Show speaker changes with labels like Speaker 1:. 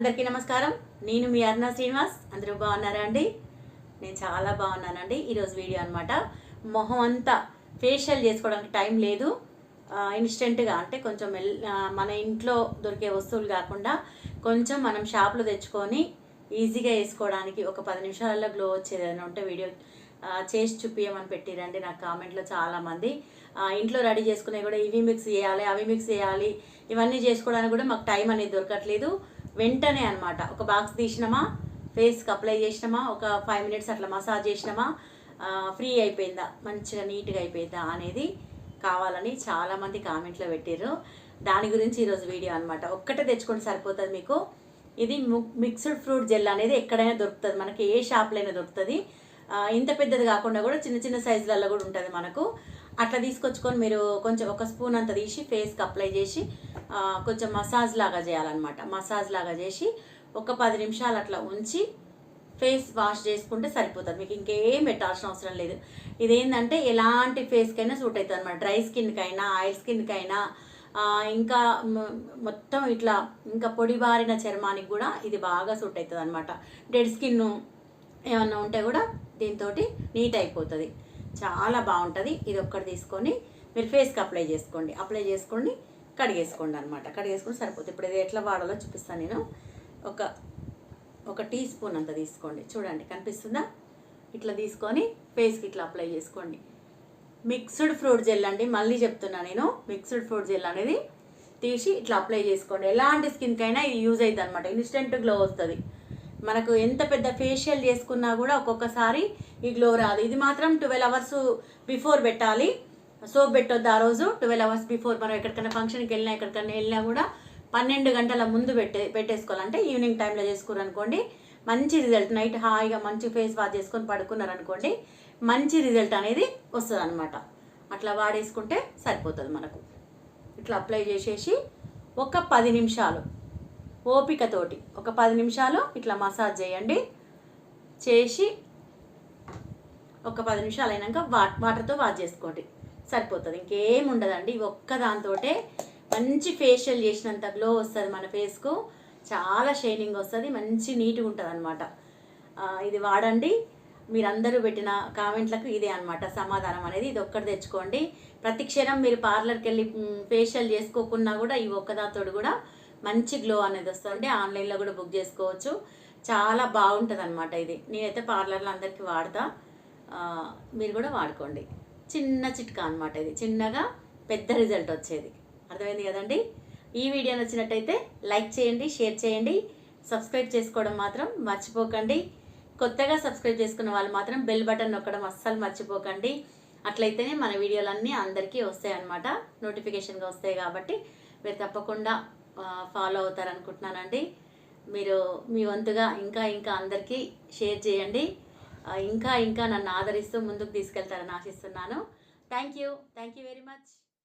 Speaker 1: అందరికీ నమస్కారం నేను మీ అర్ణ శ్రీనివాస్ అందరూ బాగున్నారా అండి నేను చాలా బాగున్నానండి ఈరోజు వీడియో అనమాట మొహం అంతా ఫేషియల్ చేసుకోవడానికి టైం లేదు ఇన్స్టెంట్గా అంటే కొంచెం మన ఇంట్లో దొరికే వస్తువులు కాకుండా కొంచెం మనం షాప్లో తెచ్చుకొని ఈజీగా వేసుకోవడానికి ఒక పది నిమిషాలలో గ్లో వచ్చేది ఏదైనా ఉంటే వీడియో చేసి చూపించమని పెట్టిరండి నాకు కామెంట్లో చాలామంది ఇంట్లో రెడీ చేసుకునే కూడా ఇవి మిక్స్ చేయాలి అవి మిక్స్ చేయాలి ఇవన్నీ చేసుకోవడానికి కూడా మాకు టైం అనేది దొరకట్లేదు వెంటనే అనమాట ఒక బాక్స్ తీసినామా ఫేస్కి అప్లై చేసినామా ఒక ఫైవ్ మినిట్స్ అట్లా మసాజ్ చేసినామా ఫ్రీ అయిపోయిందా మంచిగా నీట్గా అయిపోయిందా అనేది కావాలని చాలామంది కామెంట్లో పెట్టారు దాని గురించి ఈరోజు వీడియో అనమాట ఒక్కటే తెచ్చుకుంటే సరిపోతుంది మీకు ఇది మిక్స్డ్ ఫ్రూట్ జెల్ అనేది ఎక్కడైనా దొరుకుతుంది మనకి ఏ షాప్లో అయినా దొరుకుతుంది ఇంత పెద్దది కాకుండా కూడా చిన్న చిన్న సైజులలో కూడా ఉంటుంది మనకు అట్లా తీసుకొచ్చుకొని మీరు కొంచెం ఒక స్పూన్ అంత తీసి ఫేస్కి అప్లై చేసి కొంచెం మసాజ్ లాగా చేయాలన్నమాట మసాజ్ లాగా చేసి ఒక పది నిమిషాలు అట్లా ఉంచి ఫేస్ వాష్ చేసుకుంటే సరిపోతుంది మీకు ఇంకేం పెట్టాల్సిన అవసరం లేదు ఇదేంటంటే ఎలాంటి ఫేస్కైనా సూట్ అవుతుంది అనమాట డ్రై స్కిన్కైనా ఆయిల్ స్కిన్కైనా ఇంకా మొత్తం ఇట్లా ఇంకా పొడిబారిన చర్మానికి కూడా ఇది బాగా సూట్ అవుతుంది అనమాట డెడ్ స్కిన్ ఏమన్నా ఉంటే కూడా దీంతో నీట్ అయిపోతుంది చాలా బాగుంటుంది ఇది ఒక్కటి తీసుకొని మీరు ఫేస్కి అప్లై చేసుకోండి అప్లై చేసుకొని కడిగేసుకోండి అనమాట కడిగేసుకుని సరిపోతుంది ఇప్పుడు ఇది ఎట్లా వాడాలో చూపిస్తాను నేను ఒక ఒక టీ స్పూన్ అంత తీసుకోండి చూడండి కనిపిస్తుందా ఇట్లా తీసుకొని ఫేస్కి ఇట్లా అప్లై చేసుకోండి మిక్స్డ్ ఫ్రూట్ జెల్ అండి మళ్ళీ చెప్తున్నా నేను మిక్స్డ్ ఫ్రూట్ జెల్ అనేది తీసి ఇట్లా అప్లై చేసుకోండి ఎలాంటి స్కిన్కైనా ఇది యూజ్ అవుతుంది అనమాట ఇన్స్టెంట్ గ్లో వస్తుంది మనకు ఎంత పెద్ద ఫేషియల్ చేసుకున్నా కూడా ఒక్కొక్కసారి ఈ గ్లో రాదు ఇది మాత్రం ట్వెల్వ్ అవర్స్ బిఫోర్ పెట్టాలి సోప్ పెట్టొద్దు ఆ రోజు ట్వెల్వ్ అవర్స్ బిఫోర్ మనం ఎక్కడికైనా ఫంక్షన్కి వెళ్ళినా ఎక్కడికైనా వెళ్ళినా కూడా పన్నెండు గంటల ముందు పెట్టే పెట్టేసుకోవాలంటే ఈవినింగ్ టైంలో అనుకోండి మంచి రిజల్ట్ నైట్ హాయిగా మంచి ఫేస్ వాష్ చేసుకొని పడుకున్నారనుకోండి మంచి రిజల్ట్ అనేది వస్తుంది అనమాట అట్లా వాడేసుకుంటే సరిపోతుంది మనకు ఇట్లా అప్లై చేసేసి ఒక పది నిమిషాలు ఓపికతోటి ఒక పది నిమిషాలు ఇట్లా మసాజ్ చేయండి చేసి ఒక పది నిమిషాలు అయినాక వా వాటర్తో వాష్ చేసుకోండి సరిపోతుంది ఇంకేం ఉండదండి ఒక్క దాంతో మంచి ఫేషియల్ చేసినంత గ్లో వస్తుంది మన ఫేస్కు చాలా షైనింగ్ వస్తుంది మంచి నీట్గా ఉంటుంది అనమాట ఇది వాడండి మీరందరూ పెట్టిన కామెంట్లకు ఇదే అనమాట సమాధానం అనేది ఇది ఒక్కటి తెచ్చుకోండి ప్రతి క్షణం మీరు పార్లర్కి వెళ్ళి ఫేషియల్ చేసుకోకున్నా కూడా ఈ ఒక్కదాతోడు కూడా మంచి గ్లో అనేది వస్తుంది ఆన్లైన్లో కూడా బుక్ చేసుకోవచ్చు చాలా బాగుంటుంది అనమాట ఇది నేనైతే పార్లర్లో అందరికీ వాడతా మీరు కూడా వాడుకోండి చిన్న చిట్కా అనమాట ఇది చిన్నగా పెద్ద రిజల్ట్ వచ్చేది అర్థమైంది కదండి ఈ వీడియో నచ్చినట్టయితే లైక్ చేయండి షేర్ చేయండి సబ్స్క్రైబ్ చేసుకోవడం మాత్రం మర్చిపోకండి కొత్తగా సబ్స్క్రైబ్ చేసుకున్న వాళ్ళు మాత్రం బెల్ బటన్ నొక్కడం అస్సలు మర్చిపోకండి అట్లయితేనే మన వీడియోలన్నీ అందరికీ వస్తాయి అన్నమాట నోటిఫికేషన్గా వస్తాయి కాబట్టి మీరు తప్పకుండా ఫాలో అవుతారు అనుకుంటున్నానండి మీరు మీ వంతుగా ఇంకా ఇంకా అందరికీ షేర్ చేయండి ఇంకా ఇంకా నన్ను ఆదరిస్తూ ముందుకు తీసుకెళ్తారని ఆశిస్తున్నాను thank you thank you very much